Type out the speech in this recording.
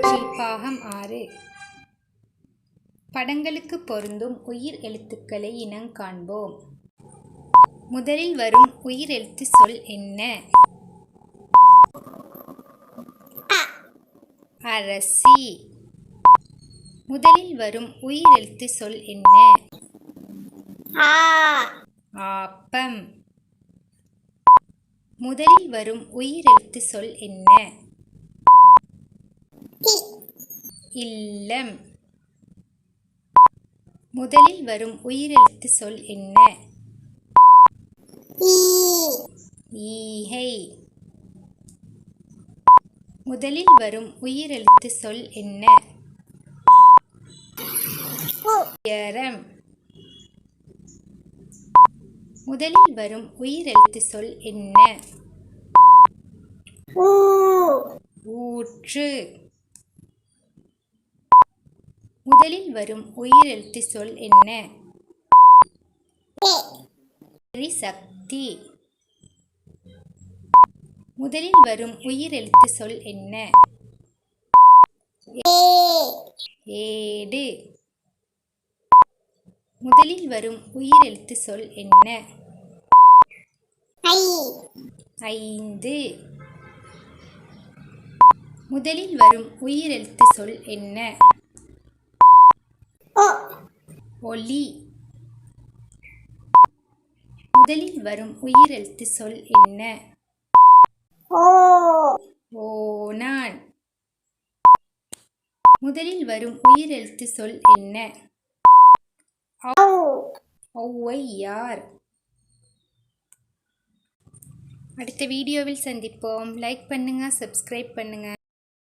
பயிற்சி பாகம் ஆறு. படங்களுக்கு பொருந்தும் உயிர் எழுத்துக்களை இனம் காண்போம். முதலில் வரும் உயிர் எழுத்து சொல் என்ன? அரசி. முதலில் வரும் உயிர் எழுத்து சொல் என்ன? ஆப்பம். முதலில் வரும் உயிர் எழுத்து சொல் என்ன? இல்லம். முதலில் வரும் உயிரெழுத்து சொல் என்ன? ஈகை. முதலில் வரும் உயிரெழுத்து சொல் என்ன? உயரம். முதலில் வரும் உயிரெழுத்து சொல் என்ன? ஊற்று. முதலில் வரும் உயிரெழுத்து சொல் என்ன? சக்தி முதலில் வரும் உயிரெழுத்து சொல் என்ன? ஏடு முதலில் வரும் உயிரெழுத்து சொல் என்ன? ஐ ஐந்து. முதலில் வரும் உயிரெழுத்து சொல் என்ன? ஒலி. முதலில் வரும் உயிரெழுத்து சொல் என்ன? ஓ. ஓனான் முதலில் வரும் உயிரெழுத்து சொல் என்ன? ஔவையார் அடுத்த வீடியோவில் சந்திப்போம். லைக் பண்ணுங்க சப்ஸ்கிரைப் பண்ணுங்க.